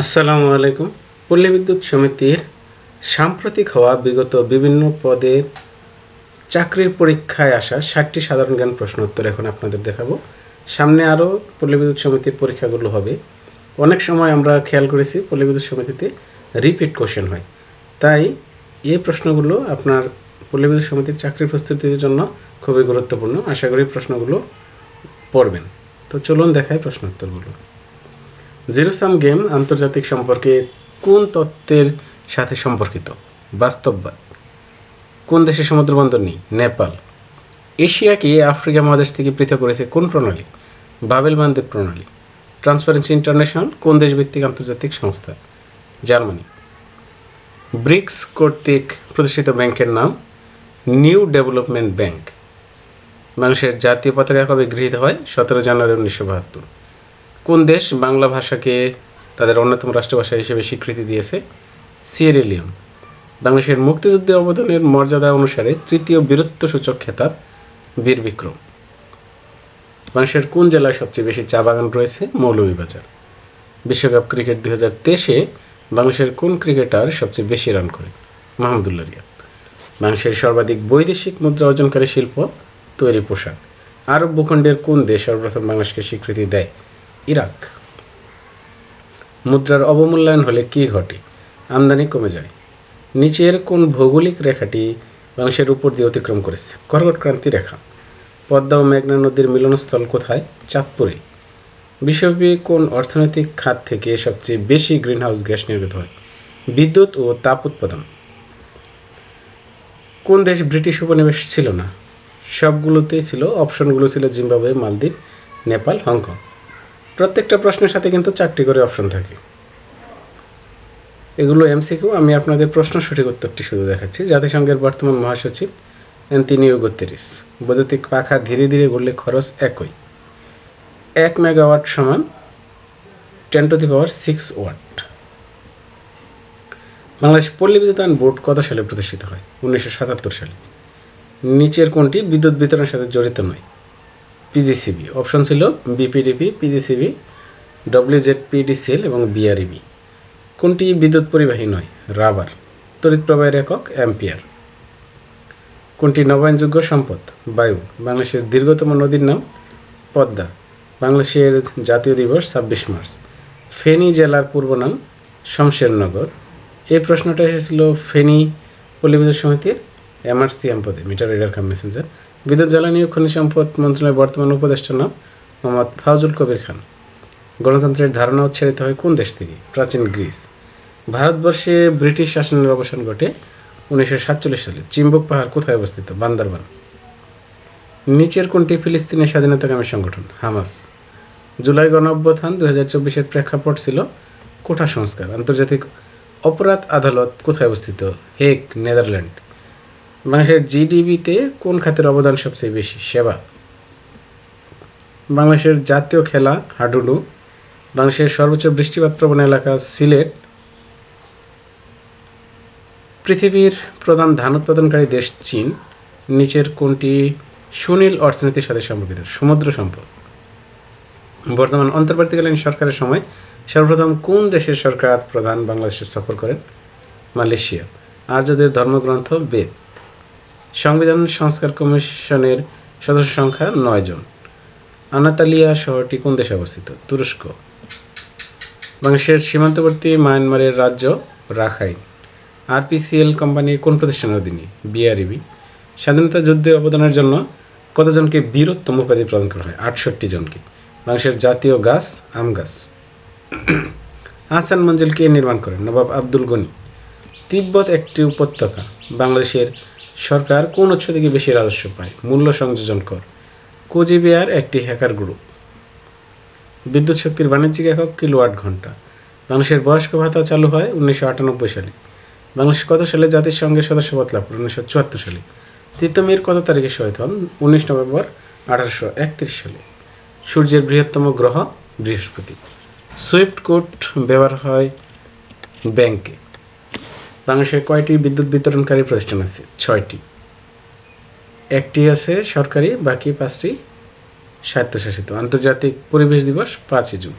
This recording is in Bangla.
আসসালামু আলাইকুম। পল্লী বিদ্যুৎ সমিতির সাম্প্রতিক হওয়া বিগত বিভিন্ন পদে চাকরির পরীক্ষায় আসা ষাটটি সাধারণ জ্ঞান প্রশ্ন উত্তর এখন আপনাদের দেখাবো। সামনে আরও পল্লী বিদ্যুৎ সমিতির পরীক্ষাগুলো হবে। অনেক সময় আমরা খেয়াল করেছি পল্লী বিদ্যুৎ সমিতিতে রিপিট কোশ্চেন হয়। তাই এই প্রশ্নগুলো আপনার পল্লী বিদ্যুৎ সমিতির চাকরির প্রস্তুতির জন্য খুবই গুরুত্বপূর্ণ। আশা করি প্রশ্নগুলো পড়বেন। তো চলুন দেখাই প্রশ্ন উত্তরগুলো জিরো সাম গেম আন্তর্জাতিক সম্পর্কে কোন তত্ত্বের সাথে সম্পর্কিত? বাস্তববাদ কোন দেশে সমুদ্র বন্দর নেই? নেপাল। এশিয়াকে আফ্রিকা মহাদেশ থেকে পৃথক করেছে কোন প্রণালী? বাবেল বান্দের প্রণালী। ট্রান্সপারেন্সি ইন্টারন্যাশনাল কোন দেশভিত্তিক আন্তর্জাতিক সংস্থা? জার্মানি। ব্রিক্স কর্তৃক প্রতিষ্ঠিত ব্যাংকের নাম নিউ ডেভেলপমেন্ট ব্যাংক। মানুষের জাতীয় পতাকা কবে গৃহীত হয়? সতেরো জানুয়ারি উনিশশো বাহাত্তর। কোন দেশ বাংলা ভাষাকে তাদের অন্যতম রাষ্ট্রভাষা হিসেবে স্বীকৃতি দিয়েছে? সিয়েরেলিয়ন বাংলাদেশের মুক্তিযুদ্ধে অবদানের মর্যাদা অনুসারে তৃতীয় বীরত্বসূচক খেতাব বীর বিক্রম। বাংলাদেশের কোন জেলায় সবচেয়ে বেশি চা বাগান রয়েছে? মৌলভীবাজার। বিশ্বকাপ ক্রিকেট দুই হাজার তেইশে বাংলাদেশের কোন ক্রিকেটার সবচেয়ে বেশি রান করে মাহমুদুল্লাহ রিয়াদ। বাংলাদেশের সর্বাধিক বৈদেশিক মুদ্রা অর্জনকারী শিল্প তৈরি পোশাক। আরব ভূখণ্ডের কোন দেশ সর্বপ্রথম বাংলাদেশকে স্বীকৃতি দেয়? ইরাক। মুদ্রার অবমূল্যায়ন হলে কী ঘটে? আমদানি কমে যায়। নিচের কোন ভৌগোলিক রেখাটি বাংলাদেশের উপর দিয়ে অতিক্রম করেছে? কর্কট ক্রান্তি রেখা। পদ্মা ও মেঘনা নদীর মিলনস্থল কোথায়? চাঁদপুরে। বিশ্বব্যাপী কোন অর্থনৈতিক খাত থেকে সবচেয়ে বেশি গ্রিনহাউস গ্যাস নির্গত হয়? বিদ্যুৎ ও তাপ উৎপাদন। কোন দেশ ব্রিটিশ উপনিবেশ ছিল না? সবগুলোতেই ছিল, অপশনগুলো ছিল জিম্বাবুয়ে, মালদ্বীপ, নেপাল, হংকং। প্রত্যেকটা প্রশ্নের সাথে কিন্তু চারটি করে অপশন থাকে। এগুলো এমসিকিউ আমি আপনাদের প্রশ্ন সঠিক উত্তরটি শুধু দেখাচ্ছি। জাতিসংঘের বর্তমান মহাসচিব অ্যান্তিনিও গুতেরিস বৈদ্যুতিক পাখা ধীরে ধীরে ঘুরলে খরচ একই। এক মেগাওয়াট সমান ten to the power six watt Bangladesh পল্লী বিদ্যুতায়ন বোর্ড কত সালে প্রতিষ্ঠিত হয়? উনিশশো সাতাত্তর সালে। নিচের কোনটি বিদ্যুৎ বিতরণের সাথে জড়িত নয়? পিজিসিবি অপশন ছিল বিপিডিপি পিজিসিবি ডব্লিউজেড পিডিসিএল এবং বিআরইবি কোনটি বিদ্যুৎ পরিবাহী নয়? রাবার, তড়িৎ প্রবাহের একক, অ্যাম্পিয়ার। কোনটি নবায়নযোগ্য সম্পদ? বায়ু, বাংলাদেশের দীর্ঘতম নদীর নাম পদ্মা। বাংলাদেশের জাতীয় দিবস ছাব্বিশ মার্চ। ফেনী জেলার পূর্ব নাম শমশেরনগর। এই প্রশ্নটা এসেছিল ফেনী পল্লী বিদ্যুৎ সমিতির এমআরসিএম পদে, মিটার রিডার কাম মেসেঞ্জার। বিদ্যুৎ, জ্বালানি ও খনিজ সম্পদ মন্ত্রণালয়ের বর্তমান উপদেষ্টার নাম মোহাম্মদ ফাউজুল কবির খান। গণতন্ত্রের ধারণা উচ্চারিত হয় কোন দেশ থেকে? প্রাচীন গ্রিস। ভারতবর্ষে ব্রিটিশ শাসনের অবসান ঘটে উনিশশো সাতচল্লিশ সালে। চিম্বক পাহাড় কোথায় অবস্থিত? বান্দারবান। নিচের কোনটি ফিলিস্তিনের স্বাধীনতাকামী সংগঠন? হামাস। জুলাই গণ দু হাজার চব্বিশের প্রেক্ষাপট ছিল কোঠা সংস্কার। আন্তর্জাতিক অপরাধ আদালত কোথায় অবস্থিত? Hague, Netherland. বাংলাদেশের জিডিপিতে কোন খাতের অবদান সবচেয়ে বেশি? সেবা। বাংলাদেশের জাতীয় খেলা, হাডুডু। বাংলাদেশের সর্বোচ্চ বৃষ্টিপাত প্রবণ এলাকা, সিলেট। পৃথিবীর প্রধান ধান উৎপাদনকারী দেশ চীন। নিচের কোনটি? সুনীল অর্থনীতির সাথে সম্পর্কিত, সমুদ্র সম্পদ। বর্তমান অন্তর্বর্তীকালীন সরকারের সময় সর্বপ্রথম কোন দেশের সরকার প্রধান বাংলাদেশে সফর করেন? মালয়েশিয়া। আর্যদের ধর্মগ্রন্থ বেদ। সংবিধান সংস্কার কমিশনের সদস্য সংখ্যা নয় জন। আনাতালিয়া শহরটি কোন দেশে অবস্থিত? তুরস্ক। বাংলাদেশের সীমান্তবর্তী মায়ানমারের রাজ্য রাখাইন। আরপিসিএল কোম্পানি কোন প্রতিষ্ঠানের অধীনে? বিআরইবি। স্বাধীনতা যুদ্ধে অবদানের জন্য কতজনকে বীরত্তম উপাধি প্রদান করা হয়? আটষট্টি জনকে। বাংলাদেশের জাতীয় গাছ, আম গাছ। আহসান মঞ্জিল কে নির্মাণ করেন নবাব আব্দুল গনি। তিব্বত একটি উপত্যকা। বাংলাদেশের সরকার কোন উৎস থেকে বেশি রাজস্ব পায়? মূল্য সংযোজন কর। কোজিবিয়ার একটি হ্যাকার গ্রুপ বিদ্যুৎ শক্তির বাণিজ্যিক একক কিলোওয়াট ঘণ্টা। মানুষের বয়স্ক ভাতা চালু হয় উনিশশো আটানব্বই সালে। বাংলাদেশ কত সালে জাতিসংঘের সদস্যপদ লাভ করে? উনিশশো চুয়াত্তর সালে। তিতমির কত তারিখে শহীদ হন? উনিশ নভেম্বর আঠারোশো একত্রিশ সালে। সূর্যের বৃহত্তম গ্রহ বৃহস্পতি। সুইফট কোড ব্যবহার হয় ব্যাংকে। বাংলাদেশের কয়টি বিদ্যুৎ বিতরণকারী প্রতিষ্ঠান আছে? ছয়টি। একটি আছে সরকারি, বাকি পাঁচটি স্বায়ত্তশাসিত। আন্তর্জাতিক পরিবেশ দিবস পাঁচই জুন।